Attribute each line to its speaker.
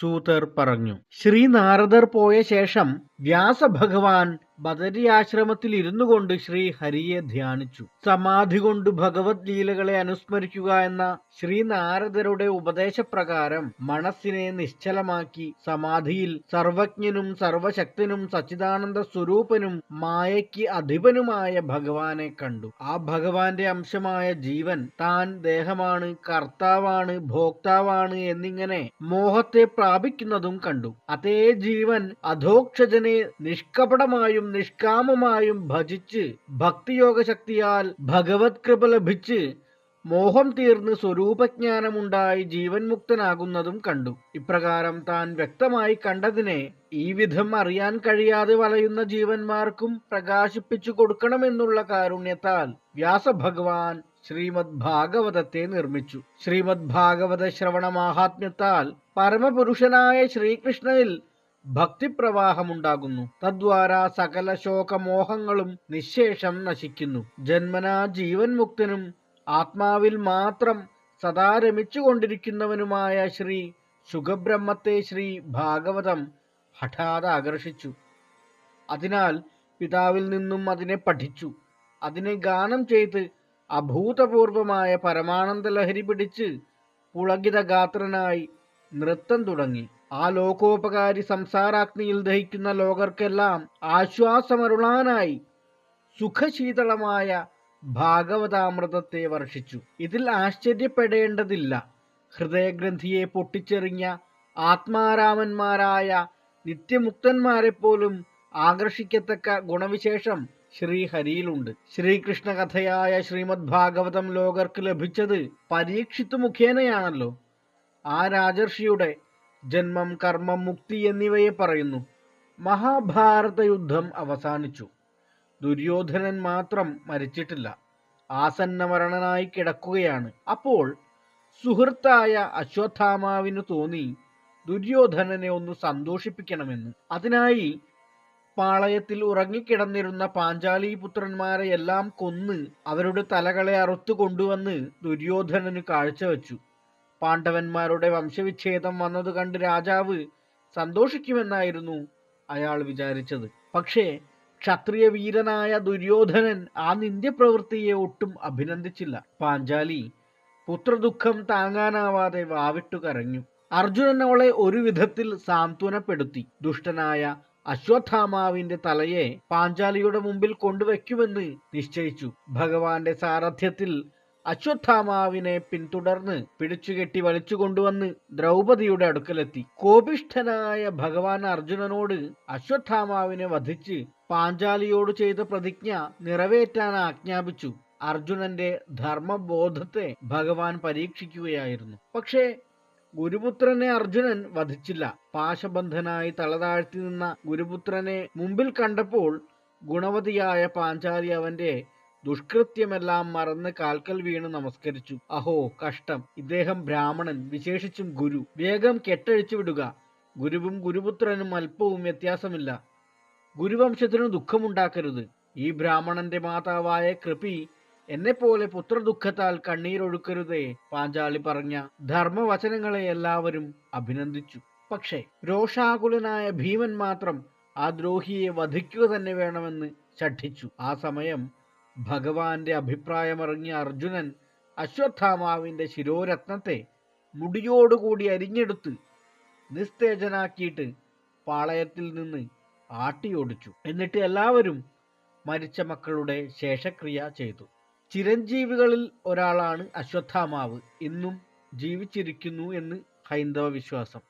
Speaker 1: സൂതർ പറഞ്ഞു. ശ്രീനാരദർ പോയ ശേഷം വ്യാസഭഗവാൻ ബദരിയാശ്രമത്തിൽ ഇരുന്നു കൊണ്ട് ശ്രീ ഹരിയെ ധ്യാനിച്ചു. സമാധി കൊണ്ട് ഭഗവത് ലീലകളെ അനുസ്മരിക്കുക എന്ന ശ്രീ നാരദരുടെ ഉപദേശപ്രകാരം മനസ്സിനെ നിശ്ചലമാക്കി സമാധിയിൽ സർവജ്ഞനും സർവശക്തനും സച്ചിദാനന്ദ സ്വരൂപനും മായയ്ക്ക് അധിപനുമായ ഭഗവാനെ കണ്ടു. ആ ഭഗവാന്റെ അംശമായ ജീവൻ താൻ ദേഹമാണ് കർത്താവാണ് ഭോക്താവാണ് എന്നിങ്ങനെ മോഹത്തെ പ്രാപിക്കുന്നതും കണ്ടു. അതേ ജീവൻ അധോക്ഷജനെ നിഷ്കപടമായും നിഷ്കാമമായും ഭജിച്ച് ഭക്തിയോഗ ശക്തിയാൽ ഭഗവത് കൃപ ലഭിച്ച് മോഹം തീർന്ന് സ്വരൂപജ്ഞാനമുണ്ടായി ജീവൻ മുക്തനാകുന്നതും കണ്ടു. ഇപ്രകാരം താൻ വ്യക്തമായി കണ്ടതിനെ ഈ വിധം അറിയാൻ കഴിയാതെ വലയുന്ന ജീവന്മാർക്കും പ്രകാശിപ്പിച്ചു കൊടുക്കണമെന്നുള്ള കാരുണ്യത്താൽ വ്യാസഭഗവാൻ ശ്രീമദ് ഭാഗവതത്തെ നിർമ്മിച്ചു. ശ്രീമദ് ഭാഗവത ശ്രവണ മാഹാത്മ്യത്താൽ പരമപുരുഷനായ ശ്രീകൃഷ്ണനിൽ ഭക്തിപ്രവാഹമുണ്ടാകുന്നു. തദ്വാര സകല ശോകമോഹങ്ങളും നിശേഷം നശിക്കുന്നു. ജന്മനാ ജീവൻ മുക്തനും ആത്മാവിൽ മാത്രം സദാ രമിച്ചുകൊണ്ടിരിക്കുന്നവനുമായ ശ്രീ സുഖബ്രഹ്മത്തെ ശ്രീ ഭാഗവതം ഹഠാത് ആകർഷിച്ചു. അതിനാൽ പിതാവിൽ നിന്നും അതിനെ പഠിച്ചു. അതിനെ ഗാനം ചെയ്ത് അഭൂതപൂർവമായ പരമാനന്ദ ലഹരി പിടിച്ച് പുളകിതഗാത്രനായി നൃത്തം തുടങ്ങി. ആ ലോകോപകാരി സംസാരാഗ്നിയിൽ ദഹിക്കുന്ന ലോകർക്കെല്ലാം ആശ്വാസമരുളാനായി സുഖശീതളമായ ഭാഗവതാമൃതത്തെ വർഷിച്ചു. ഇതിൽ ആശ്ചര്യപ്പെടേണ്ടതില്ല. ഹൃദയഗ്രന്ഥിയെ പൊട്ടിച്ചെറിഞ്ഞ ആത്മാരാമന്മാരായ നിത്യമുക്തന്മാരെ പോലും ആകർഷിക്കത്തക്ക ഗുണവിശേഷം ശ്രീഹരിയിലുണ്ട്. ശ്രീകൃഷ്ണ കഥയായ ശ്രീമദ് ഭാഗവതം ലോകർക്ക് ലഭിച്ചത് പരീക്ഷിത്തു മുഖേനയാണല്ലോ. ആ രാജർഷിയുടെ ജന്മം കർമ്മം മുക്തി എന്നിവയെ പറയുന്നു. മഹാഭാരത യുദ്ധം അവസാനിച്ചു. ദുര്യോധനൻ മാത്രം മരിച്ചിട്ടില്ല. ആസന്ന മരണനായി കിടക്കുകയാണ്. അപ്പോൾ സുഹൃത്തായ അശ്വത്ഥാമാവിന് തോന്നി ദുര്യോധനനെ ഒന്ന് സന്തോഷിപ്പിക്കണമെന്ന്. അതിനായി പാളയത്തിൽ ഉറങ്ങിക്കിടന്നിരുന്ന പാഞ്ചാലി പുത്രന്മാരെ എല്ലാം കൊന്ന് അവരുടെ തലകളെ അറുത്തു കൊണ്ടുവന്ന് ദുര്യോധനന് കാഴ്ചവെച്ചു. പാണ്ഡവന്മാരുടെ വംശവിച്ഛേദം വന്നത് കണ്ട് രാജാവ് സന്തോഷിക്കുമെന്നായിരുന്നു അയാൾ വിചാരിച്ചത്. പക്ഷേ ക്ഷത്രിയ വീരനായ ദുര്യോധനൻ ആ നിന്ദ്യപ്രവൃത്തിയെ ഒട്ടും അഭിനന്ദിച്ചില്ല. പാഞ്ചാലി പുത്രദുഃഖം താങ്ങാനാവാതെ വാവിട്ടു കരഞ്ഞു. അർജുനൻ അവളെ ഒരു വിധത്തിൽ സാന്ത്വനപ്പെടുത്തി. ദുഷ്ടനായ അശ്വത്ഥാമാവിന്റെ തലയെ പാഞ്ചാലിയുടെ മുമ്പിൽ കൊണ്ടുവയ്ക്കുമെന്ന് നിശ്ചയിച്ചു. ഭഗവാന്റെ സാരഥ്യത്തിൽ അശ്വത്ഥാമാവിനെ പിന്തുടർന്ന് പിടിച്ചുകെട്ടി വലിച്ചു കൊണ്ടുവന്ന് ദ്രൗപദിയുടെ അടുക്കലെത്തി. കോപിഷ്ഠനായ ഭഗവാൻ അർജുനനോട് അശ്വത്ഥാമാവിനെ വധിച്ച് പാഞ്ചാലിയോട് ചെയ്ത പ്രതിജ്ഞ നിറവേറ്റാൻ ആജ്ഞാപിച്ചു. അർജുനന്റെ ധർമ്മബോധത്തെ ഭഗവാൻ പരീക്ഷിക്കുകയായിരുന്നു. പക്ഷേ ഗുരുപുത്രനെ അർജുനൻ വധിച്ചില്ല. പാശബന്ധനായി തളതാഴ്ത്തി നിന്ന ഗുരുപുത്രനെ മുമ്പിൽ കണ്ടപ്പോൾ ഗുണവതിയായ പാഞ്ചാലി അവന്റെ ദുഷ്കൃത്യമെല്ലാം മറന്ന് കാൽക്കൽ വീണ് നമസ്കരിച്ചു. അഹോ കഷ്ടം. ഇദ്ദേഹം ബ്രാഹ്മണൻ. വിശേഷിച്ചും ഗുരു. വേഗം കെട്ടഴിച്ചു വിടുക. ഗുരുവും ഗുരുപുത്രനും അല്പവും വ്യത്യാസമില്ല. ഗുരുവംശത്തിനു ദുഃഖമുണ്ടാക്കരുത്. ഈ ബ്രാഹ്മണന്റെ മാതാവായ കൃപി എന്നെപ്പോലെ പുത്രദുഃഖത്താൽ കണ്ണീരൊഴുക്കരുതേ പാഞ്ചാലി പറഞ്ഞ ധർമ്മവചനങ്ങളെ എല്ലാവരും അഭിനന്ദിച്ചു. പക്ഷേ രോഷാകുലനായ ഭീമൻ മാത്രം ആ ദ്രോഹിയെ വധിക്കുക തന്നെ വേണമെന്ന് ശഠിച്ചു. ആ സമയം ഭഗവാന്റെ അഭിപ്രായമറിഞ്ഞ അർജുനൻ അശ്വത്ഥാമാവിന്റെ ശിരോരത്നത്തെ മുടിയോടുകൂടി അരിഞ്ഞെടുത്ത് നിസ്തേജനാക്കിയിട്ട് പാളയത്തിൽ നിന്ന് ആട്ടിയോടിച്ചു. എന്നിട്ട് എല്ലാവരും മരിച്ച മക്കളുടെ ശേഷക്രിയ ചെയ്തു. ചിരഞ്ജീവികളിൽ ഒരാളാണ് അശ്വത്ഥാമാവ്. ഇന്നും ജീവിച്ചിരിക്കുന്നു എന്ന് ഹൈന്ദവ വിശ്വാസം